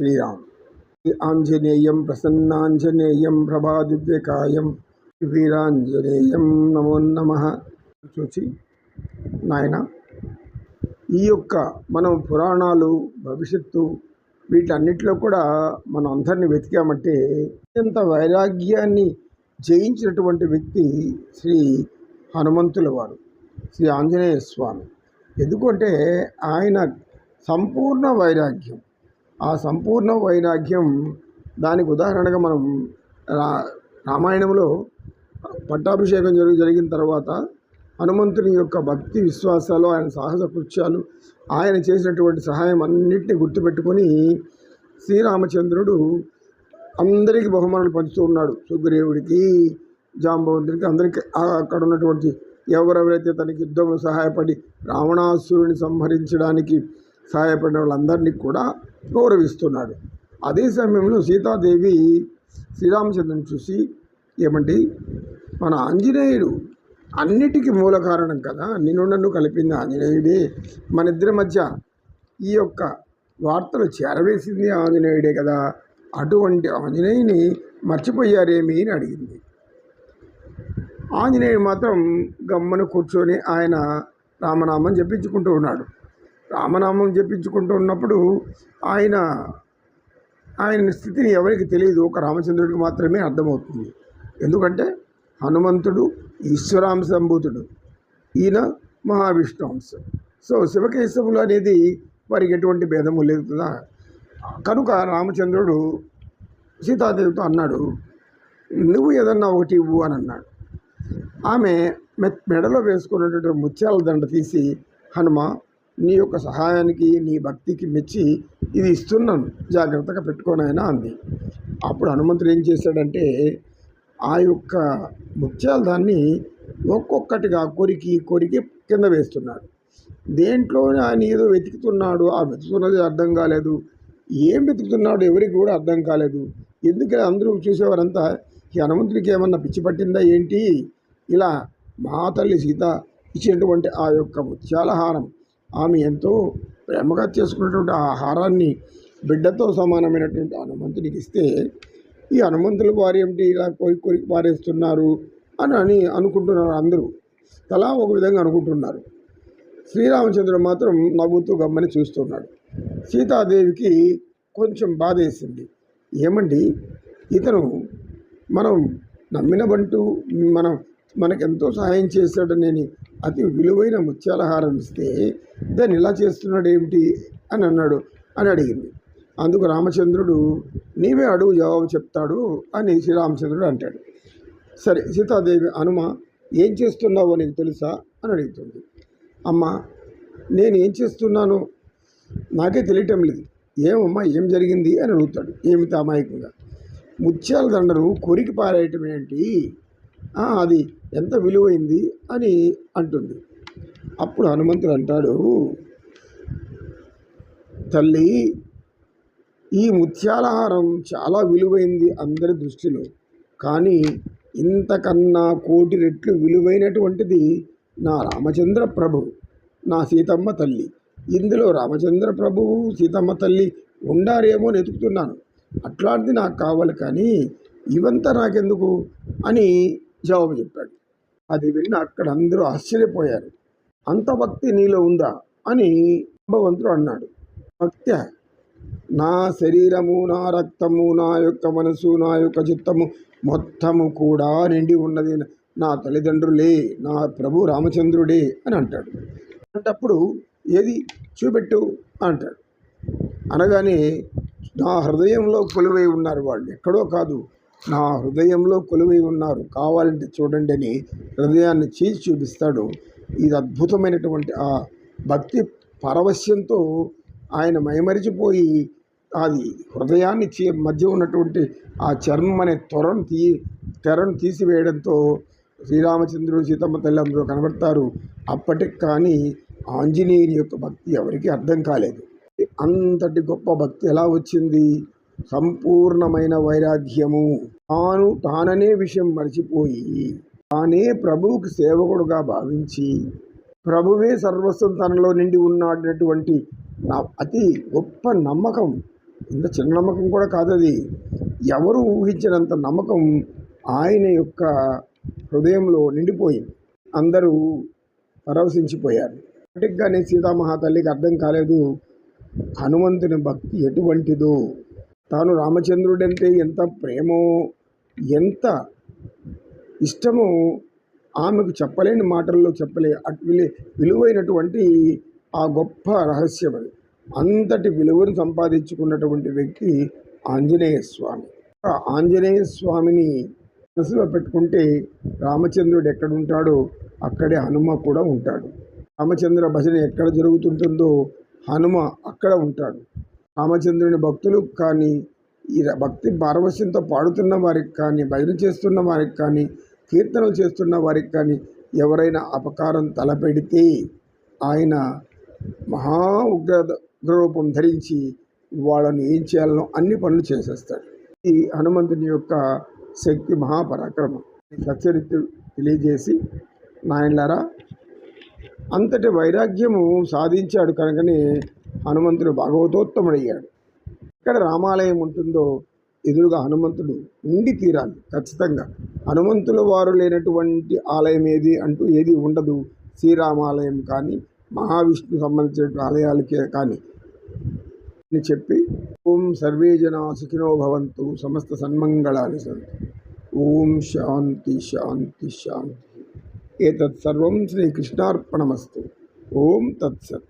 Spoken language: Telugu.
శ్రీరామ్ ఆంజనేయం ప్రసన్నాంజనేయం ప్రభాదివ్యకాయం వీరాంజనేయం నమో నమ చూచి నాయన ఈ యొక్క మనం పురాణాలు భవిష్యత్తు వీటన్నిటిలో కూడా మనం అందరిని వెతికామంటే అత్యంత వైరాగ్యాన్ని జయించినటువంటి వ్యక్తి శ్రీ హనుమంతుల వారు శ్రీ ఆంజనేయ స్వామి. ఎందుకంటే ఆయన సంపూర్ణ వైరాగ్యం. ఆ సంపూర్ణ వైరాగ్యం దానికి ఉదాహరణగా మనం రా రామాయణంలో పట్టాభిషేకం జరిగి జరిగిన తర్వాత హనుమంతుని యొక్క భక్తి విశ్వాసాలు ఆయన సాహస కృత్యాలు ఆయన చేసినటువంటి సహాయం అన్నింటినీ గుర్తుపెట్టుకొని శ్రీరామచంద్రుడు అందరికీ బహుమానులు పంచుతూ ఉన్నాడు. సుగ్రీవుడికి జాంబవంతుడికి అందరికీ అక్కడ ఉన్నటువంటి ఎవరెవరైతే తనకి యుద్ధంలో సహాయపడి రావణాసురుని సంహరించడానికి సహాయపడిన వాళ్ళందరినీ కూడా గౌరవిస్తున్నాడు. అదే సమయంలో సీతాదేవి శ్రీరామచంద్రుని చూసి ఏమండి? మన ఆంజనేయుడు అన్నిటికీ మూల కారణం కదా? నిన్ను నన్ను కలిపింది ఆంజనేయుడే. మన ఇద్దరి మధ్య ఈ యొక్క వార్తలు చేరవేసింది ఆంజనేయుడే కదా. అటువంటి ఆంజనేయుని మర్చిపోయారేమి? అని అడిగింది. ఆంజనేయుడు మాత్రం గమ్మను కూర్చొని ఆయన రామనామం చెప్పించుకుంటూ ఉన్నాడు. రామనామం చెప్పించుకుంటూ ఉన్నప్పుడు ఆయన ఆయన స్థితిని ఎవరికి తెలియదు. ఒక రామచంద్రుడికి మాత్రమే అర్థమవుతుంది. ఎందుకంటే హనుమంతుడు ఈశ్వరాంశ సంభూతుడు ఈయన మహావిష్ణుంశ సో శివకేశవులు అనేది వారికి ఎటువంటి భేదము లేదు కదా. కనుక రామచంద్రుడు సీతాదేవితో అన్నాడు నువ్వు ఏదన్నా ఒకటి ఇవ్వు అని అన్నాడు. ఆమె మె మెడలో వేసుకున్నటువంటి ముత్యాల దండ తీసి హనుమ నీ యొక్క సహాయానికి నీ భక్తికి మెచ్చి ఇది ఇస్తున్నాను. జాగ్రత్తగా పెట్టుకోనైనా అంది. అప్పుడు హనుమంతుడు ఏం చేశాడంటే ఆ యొక్క ముత్యాల దాన్ని ఒక్కొక్కటిగా కొరికి కొరికి కింద వేస్తున్నాడు. దేంట్లో ఆయన ఏదో వెతుకుతున్నాడు ఆ వెతుకుతున్నది అర్థం కాలేదు. ఏం వెతుకుతున్నాడు ఎవరికి కూడా అర్థం కాలేదు. ఎందుకంటే అందరూ చూసేవారంతా ఈ హనుమంతుడికి ఏమన్నా పిచ్చి పట్టిందా ఏంటి? ఇలా మా తల్లి సీత ఇచ్చినటువంటి ఆ యొక్క ముత్యాల హారం ఆమె ఎంతో ప్రేమగా చేసుకున్నటువంటి ఆహారాన్ని బిడ్డతో సమానమైనటువంటి హనుమంతునికి ఇస్తే ఈ హనుమంతుల వారు ఏమిటి ఇలా కోరి కొరికి పారేస్తున్నారు అని అని అనుకుంటున్నారు అందరూ. తలా ఒక విధంగా అనుకుంటున్నారు. శ్రీరామచంద్రుడు మాత్రం నవ్వుతూ గమ్మని చూస్తున్నాడు. సీతాదేవికి కొంచెం బాధ వేసింది ఏమండి? ఇతను మనం నమ్మినబంటూ మనం మనకెంతో సహాయం చేశాడని అతి విలువైన ముత్యాల హారం ఇస్తే దాన్ని ఇలా చేస్తున్నాడు ఏమిటి అని అన్నాడు అని అడిగింది. అందుకు రామచంద్రుడు నీవే అడుగు జవాబు చెప్తాడు అని శ్రీరామచంద్రుడు అంటాడు. సరే సీతాదేవి హనుమ ఏం చేస్తున్నావో నీకు తెలుసా? అని అడుగుతుంది. అమ్మ నేను ఏం చేస్తున్నానో? నాకే తెలియటం లేదు. ఏమమ్మా ఏం జరిగింది? అని అడుగుతాడు. ఏమిటి అమాయకంగా? ముత్యాల దండను కొరికి పారేయటం ఏంటి? అది ఎంత విలువైంది అని అంటుంది. అప్పుడు హనుమంతుడు అంటాడు తల్లి ఈ ముత్యాలహారం చాలా విలువైంది అందరి దృష్టిలో కానీ ఇంతకన్నా కోటి రెట్లు విలువైనటువంటిది నా రామచంద్ర ప్రభు నా సీతమ్మ తల్లి. ఇందులో రామచంద్ర ప్రభువు సీతమ్మ తల్లి ఉండారేమో అని వెతుకుతున్నాను. అట్లాంటిది నాకు కావాలి కానీ ఇవంతా నాకెందుకు? అని జవాబు చెప్పాడు. అది విన్న అక్కడ అందరూ ఆశ్చర్యపోయారు. అంత భక్తి నీలో ఉందా? అని భగవంతుడు అన్నాడు. భక్త్య నా శరీరము నా రక్తము నా యొక్క మనసు నా యొక్క చిత్తము మొత్తము కూడా నిండి ఉన్నది. నా తల్లిదండ్రులే నా ప్రభు రామచంద్రుడే అని అంటాడు. అంటప్పుడు ఏది చూపెట్టు అంటాడు. అనగానే నా హృదయంలో కొలువై ఉన్నారు వాళ్ళు. ఎక్కడో కాదు నా హృదయంలో కొలువై ఉన్నారు. కావాలంటే చూడండి అని హృదయాన్ని చీల్చి చూపిస్తాడు. ఇది అద్భుతమైనటువంటి ఆ భక్తి పరవశ్యంతో ఆయన మైమరిచిపోయి అది హృదయాన్ని చే మధ్య ఉన్నటువంటి ఆ చర్మం అనే త్వరను తీ తెరను తీసివేయడంతో శ్రీరామచంద్రుడు సీతమ్మ తల్లి అందరూ కనబడతారు. అప్పటికి కానీ ఆంజనేయుని యొక్క భక్తి ఎవరికీ అర్థం కాలేదు. అంతటి గొప్ప భక్తి ఎలా వచ్చింది? సంపూర్ణమైన వైరాగ్యము. తాను తాననే విషయం మర్చిపోయి తానే ప్రభువుకి సేవకుడుగా భావించి ప్రభువే సర్వస్వం తనలో నిండి ఉన్నటువంటి నా అతి గొప్ప నమ్మకం. ఇంత చిన్న నమ్మకం కూడా కాదు అది ఎవరు ఊహించినంత నమ్మకం ఆయన యొక్క హృదయంలో నిండిపోయింది. అందరూ పరవశించిపోయారు. అటుగానే సీతామహాతల్లికి అర్థం కాలేదు హనుమంతుని భక్తి ఎటువంటిదో. తాను రామచంద్రుడంటే ఎంత ప్రేమో ఎంత ఇష్టమో ఆమెకు చెప్పలేని మాటల్లో చెప్పలే అటు విలు విలువైనటువంటి ఆ గొప్ప రహస్యం అది. అంతటి విలువను సంపాదించుకున్నటువంటి వ్యక్తి ఆంజనేయ స్వామి. ఆంజనేయ స్వామిని మనసులో పెట్టుకుంటే రామచంద్రుడు ఎక్కడ ఉంటాడో అక్కడే హనుమ కూడా ఉంటాడు. రామచంద్ర భజన ఎక్కడ జరుగుతుంటుందో హనుమ అక్కడ ఉంటాడు. రామచంద్రుని భక్తులు కానీ ఈ భక్తి పారవశ్యంతో పాడుతున్న వారికి కానీ భజన చేస్తున్న వారికి కానీ కీర్తనలు చేస్తున్న వారికి కానీ ఎవరైనా అపకారం తలపెడితే ఆయన మహా ఉగ్ర ఉగ్రరూపం ధరించి వాళ్ళని ఏం చేయాలనో అన్ని పనులు చేసేస్తాడు. ఈ హనుమంతుని యొక్క శక్తి మహాపరాక్రమం. సచ్చరిత్ర తెలియజేసి నాయనలారా అంతటి వైరాగ్యము సాధించాడు కనుకనే హనుమంతుడు భాగవతోత్తముడయ్యాడు. ఎక్కడ రామాలయం ఉంటుందో ఎదురుగా హనుమంతుడు ఉండి తీరాలి ఖచ్చితంగా. హనుమంతుల వారు లేనటువంటి ఆలయం ఏది అంటూ ఏది ఉండదు. శ్రీరామాలయం కానీ మహావిష్ణు సంబంధించిన ఆలయాలకే కానీ అని చెప్పి ఓం సర్వే జనా సుఖినో భవంతు సమస్త సన్మంగళాలు సంతు ఓం శాంతి శాంతి శాంతి. ఏతత్ సర్వం శ్రీకృష్ణార్పణమస్తు. ఓం తత్సత్.